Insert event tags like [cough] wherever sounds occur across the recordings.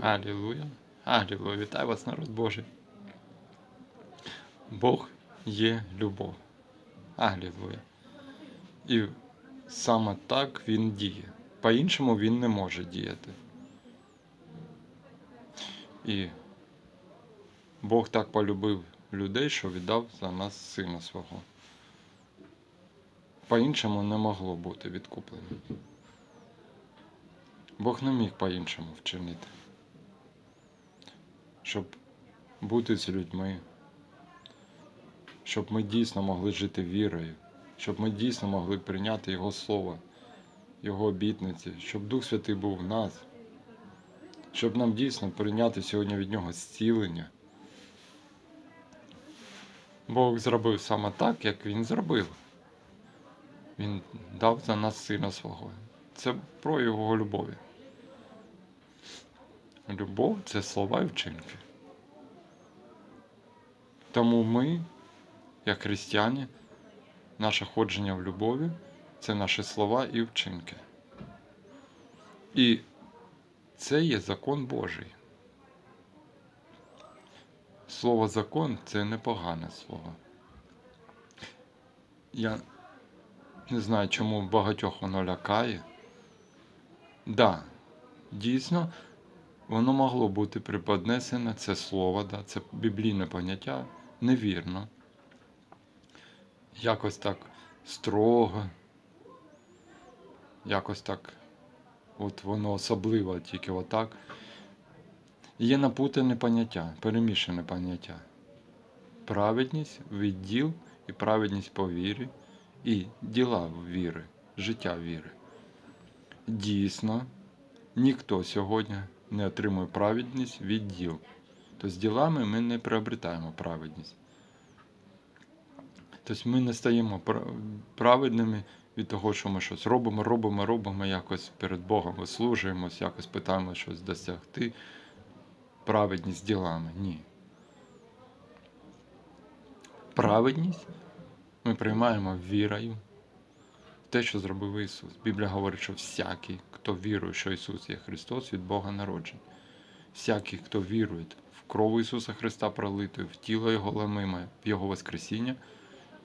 Алілуя. Алілуя. Вітаю вас, народ Божий. Бог є любов. Алілуя. І саме так він діє. По-іншому він не може діяти. І Бог так полюбив людей, що віддав за нас сина свого. По-іншому не могло бути відкуплено. Бог не міг по-іншому вчинити. Щоб бути з людьми, щоб ми дійсно могли жити вірою, щоб ми дійсно могли прийняти Його Слово, Його обітниці, щоб Дух Святий був в нас, щоб нам дійсно прийняти сьогодні від Нього зцілення. Бог зробив саме так, як Він зробив. Він дав за нас сина свого. Це про його любові. Любов це слова і вчинки. Тому ми, як християни, наше ходження в любові це наші слова і вчинки. І це є закон Божий. Слово закон це непогане слово. Я не знаю, чому багатьох воно лякає. Да, дійсно, воно могло бути преподнесене, це слово, да, це біблійне поняття, невірно. Якось так строго, якось так, от воно особливо тільки отак. Є напутане поняття, перемішане поняття. Праведність, відділ і праведність по вірі і діла віри, життя віри. Дійсно, ніхто сьогодні не отримує праведність від діл. Тобто з ділами ми не приобретаємо праведність. Тобто ми не стаємо праведними від того, що ми щось робимо, робимо, робимо, якось перед Богом вислужуємось, якось питаємо щось досягти. Праведність ділами. Ні. Праведність ми приймаємо вірою те, що зробив Ісус. Біблія говорить, що всякий, хто вірує, що Ісус є Христос, від Бога народжений. Всякий, хто вірує в кров Ісуса Христа пролитою, в тіло Його ламиме, в Його Воскресіння,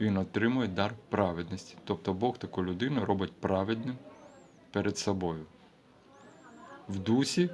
Він отримує дар праведності. Тобто Бог таку людину робить праведним перед собою. В дусі,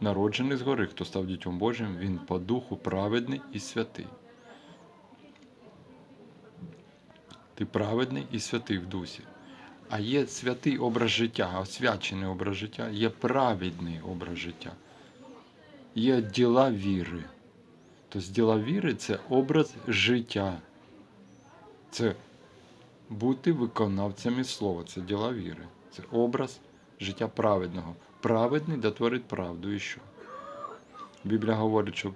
народжений згори, хто став дітьом Божим, він по духу праведний і святий. Ти праведний і святий в дусі. А є святий образ життя, освячений образ життя, є праведний образ життя, є діла віри. Тобто діла віри це образ життя. Це бути виконавцями слова, це діла віри. Це образ життя праведного. Праведний да творить правду і що? Біблія говорить, що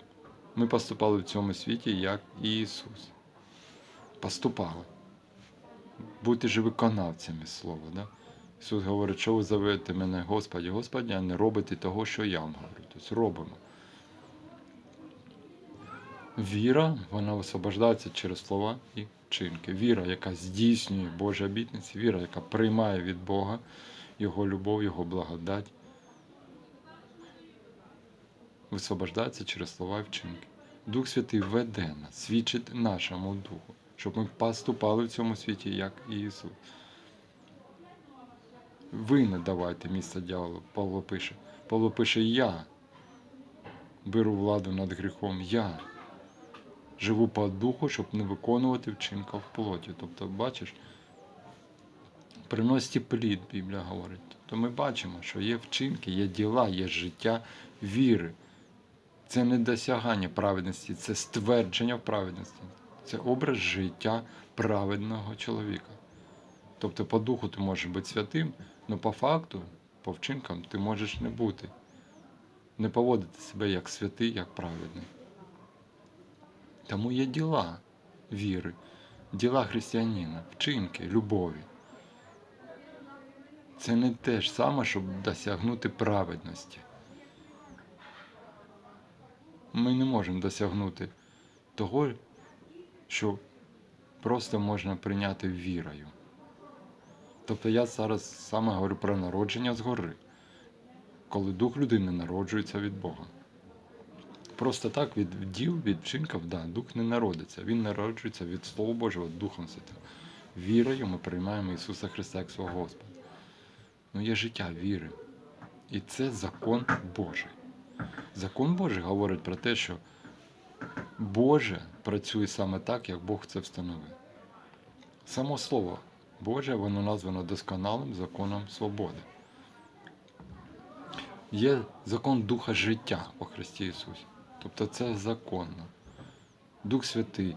ми поступали в цьому світі, як і Ісус. Поступали бути же виконавцями слова. Да? Ісус говорить, що ви зовете мене Господі, Господі, а не робите того, що я вам говорю. Тобто робимо. Віра, вона освобождається через слова і вчинки. Віра, яка здійснює Божі обітниці, віра, яка приймає від Бога Його любов, Його благодать. Висвобождається через слова і вчинки. Дух Святий веде нас, свідчить нашому духу, щоб ми поступали в цьому світі, як Ісус. Ви не давайте місце дьяволу, Павло пише. Павло пише, я беру владу над гріхом, я живу по духу, щоб не виконувати вчинка в плоті. Тобто, бачиш, приносить плід, Біблія говорить. Тобто ми бачимо, що є вчинки, є діла, є життя віри. Це не досягання праведності, це ствердження праведності. Це образ життя праведного чоловіка. Тобто по духу ти можеш бути святим, але по факту, по вчинкам ти можеш не бути, не поводити себе як святий, як праведний. Тому є діла віри, діла християнина, вчинки, любові. Це не те ж саме, щоб досягнути праведності. Ми не можемо досягнути того, що просто можна прийняти вірою. Тобто я зараз саме говорю про народження згори. коли дух людини народжується від Бога. Просто так від діл, від вчинків, да, дух не народиться. Він народжується від Слова Божого Духом Святим. Вірою ми приймаємо Ісуса Христа як свого Господа. Ну є життя віри. І це закон Божий. Закон Божий говорить про те, що Боже працює саме так, як Бог це встановив. Само слово Боже, воно названо досконалим законом свободи. Є закон Духа життя у Христі Ісусі. Тобто це законно. Дух Святий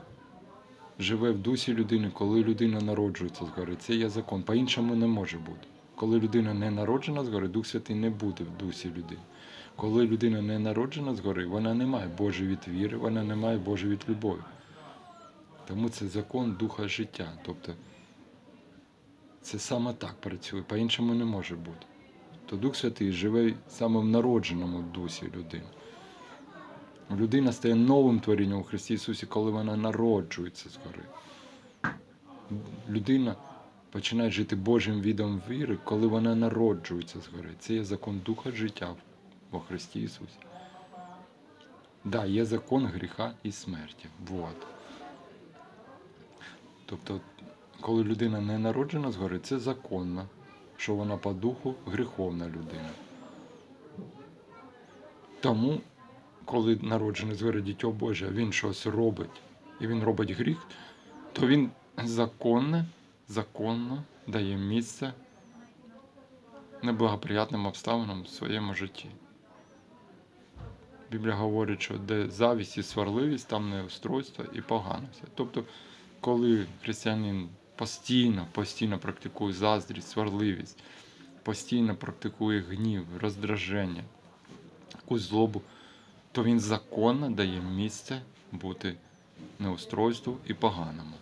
живе в дусі людини, коли людина народжується згори. Це є закон. По-іншому не може бути. Коли людина не народжена згори, Дух Святий не буде в дусі людини. Коли людина не народжена згори, вона не має Божої від віри, вона не має Божої від любові. Тому це закон духа життя. Тобто це саме так працює, по-іншому не може бути. То Дух Святий живе саме в народженому дусі людини. Людина стає новим творінням у Христі Ісусі, коли вона народжується згори. Людина починає жити Божим відом віри, коли вона народжується згори. Це є закон духа життя во Христі Ісусі. Да, є закон гріха і смерті. Вот. Тобто, коли людина не народжена згори, це законно, що вона по духу гріховна людина. Тому, коли народжений згори дитя Боже, він щось робить, і він робить гріх, то він законне, законно дає місце неблагоприятним обставинам в своєму житті. Біблія говорить, що де завість і сварливість, там неустройство і погано. Тобто, коли християнин постійно, постійно практикує заздрість, сварливість, постійно практикує гнів, роздраження, якусь злобу, то він законно дає місце бути неустройству і поганому.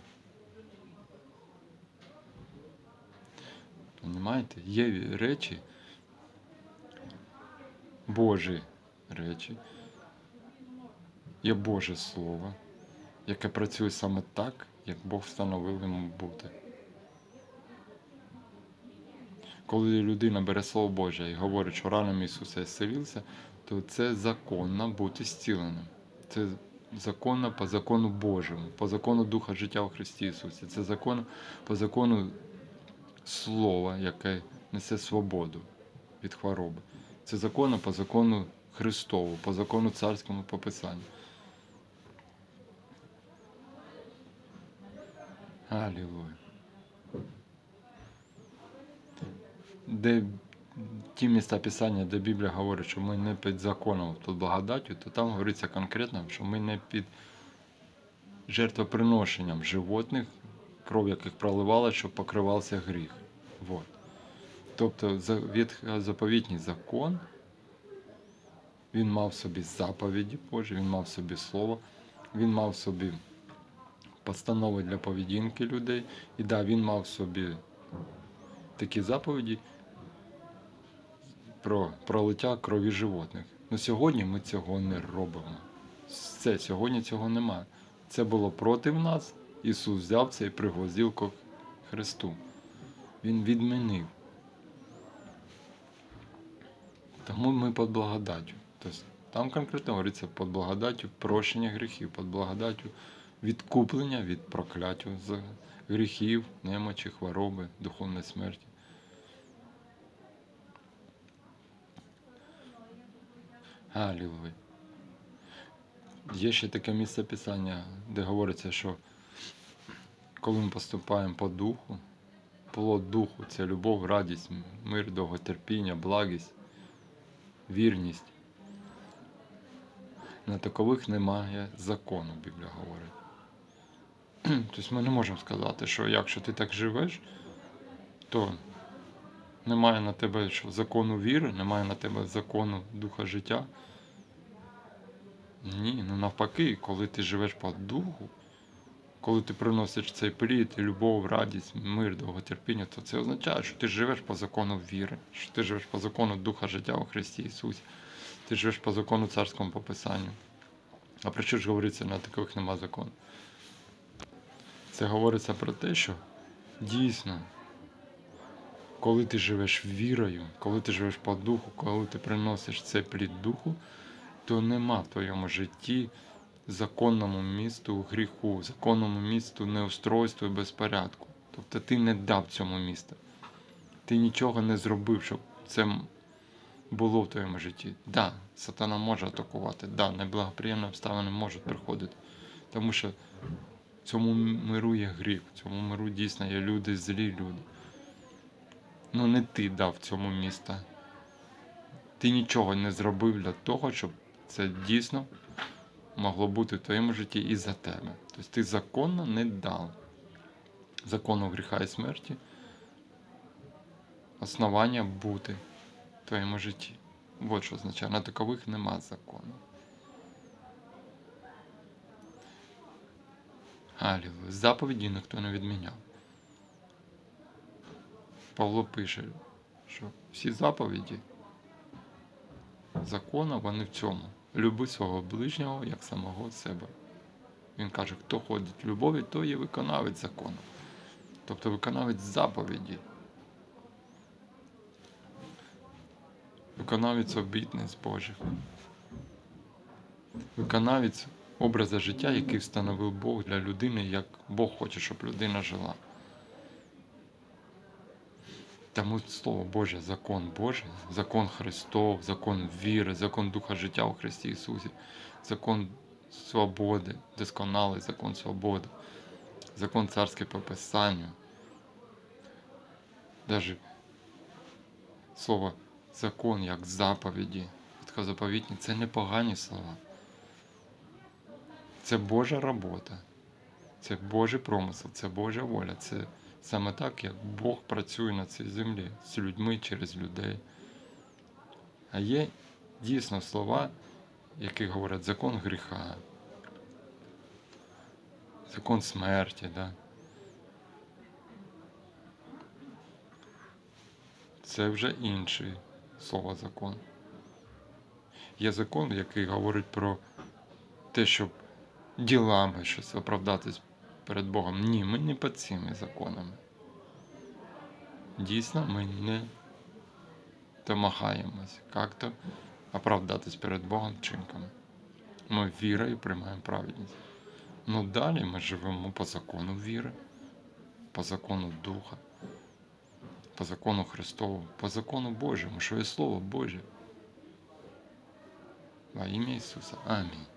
Понімаєте? Є речі, Божі речі, є Боже Слово, яке працює саме так, як Бог встановив йому бути. Коли людина бере Слово Боже і говорить, що ранами Ісуса я зцілився, то це законно бути зціленим. Це законно по закону Божому, по закону Духа життя у Христі Ісусі. Це законно по закону Слова, яке несе свободу від хвороби. Це законно по закону Христову, по закону царському по Писанню. Алілуя. Де ті міста Писання, де Біблія говорить, що ми не під законом під благодаттю, то там говориться конкретно, що ми не під жертвоприношенням животних, кров яких проливала, щоб покривався гріх. Вот. Тобто за- ветхозаповітній закон, він мав собі заповіді Божі, він мав собі слово, він мав собі постанови для поведінки людей. І да, він мав собі такі заповіді про пролиття крові животних. Ну сьогодні ми цього не робимо. Все, сьогодні цього немає. Це було проти нас. Ісус взяв це і пригвоздив ко Христу. Він відмінив. Тому ми під благодаттю. Тобто, там конкретно говориться під благодаттю прощення гріхів, під благодаттю відкуплення від прокляття з гріхів, немочі, хвороби, духовної смерті. Алілуя. Є ще таке місце писання, де говориться, що коли ми поступаємо по духу, плод духу це любов, радість, мир, довготерпіння, благість, вірність. На такових немає закону, Біблія говорить. [clears throat] Тобто ми не можемо сказати, що якщо ти так живеш, то немає на тебе що, закону віри, немає на тебе закону духа життя. Ні, ну навпаки, коли ти живеш по духу, коли ти приносиш цей плід, любов, радість, мир, довготерпіння, то це означає, що ти живеш по закону віри, що ти живеш по закону Духа життя у Христі Ісусі, ти живеш по закону царському пописанню. А про що ж говориться, на таких нема закону? Це говориться про те, що дійсно коли ти живеш вірою, коли ти живеш по духу, коли ти приносиш цей плід духу, то нема в твоєму житті законному місту гріху, законному місту неустройству і безпорядку. Тобто ти не дав цьому місту. Ти нічого не зробив, щоб це було в твоєму житті. Да, сатана може атакувати, да, неблагоприємні обставини можуть приходити. Тому що в цьому миру є гріх, в цьому миру дійсно є люди, злі люди. Ну не ти дав цьому міста. Ти нічого не зробив для того, щоб це дійсно могло бути в твоєму житті і за тебе. Тобто ти законно не дав закону гріха і смерті основання бути в твоєму житті. Вот що означає, на такових нема закону. Алілуя. Заповіді ніхто не відміняв. Павло пише, що всі заповіді закону, вони в цьому. Люби свого ближнього як самого себе. Він каже, хто ходить в любові, то є виконавець закону. Тобто виконавець заповіді. Виконавець обітниць Божих. Виконавець образа життя, який встановив Бог для людини, як Бог хоче, щоб людина жила. Тому Слово Боже, закон Божий, закон Христов, закон віри, закон Духа життя у Христі Ісусі, закон свободи, досконалий закон свободи, закон царський по Писанню. Даже слово закон як заповіді, заповітні це не погані слова. Це Божа робота, це Божий промисел, це Божа воля. Це саме так, як Бог працює на цій землі з людьми через людей. А є дійсно слова, які говорять закон гріха, закон смерті. Да? Це вже інший слово закон. Є закон, який говорить про те, щоб ділами щось оправдатись перед Богом. Ні, ми не під цими законами. Дійсно, ми не домагаємось як-то оправдатись перед Богом вчинками. Ми вірою приймаємо праведність. Ну далі ми живемо по закону віри, по закону Духа, по закону Христову, по закону Божому, що є Слово Боже. Во ім'я Ісуса. Амінь.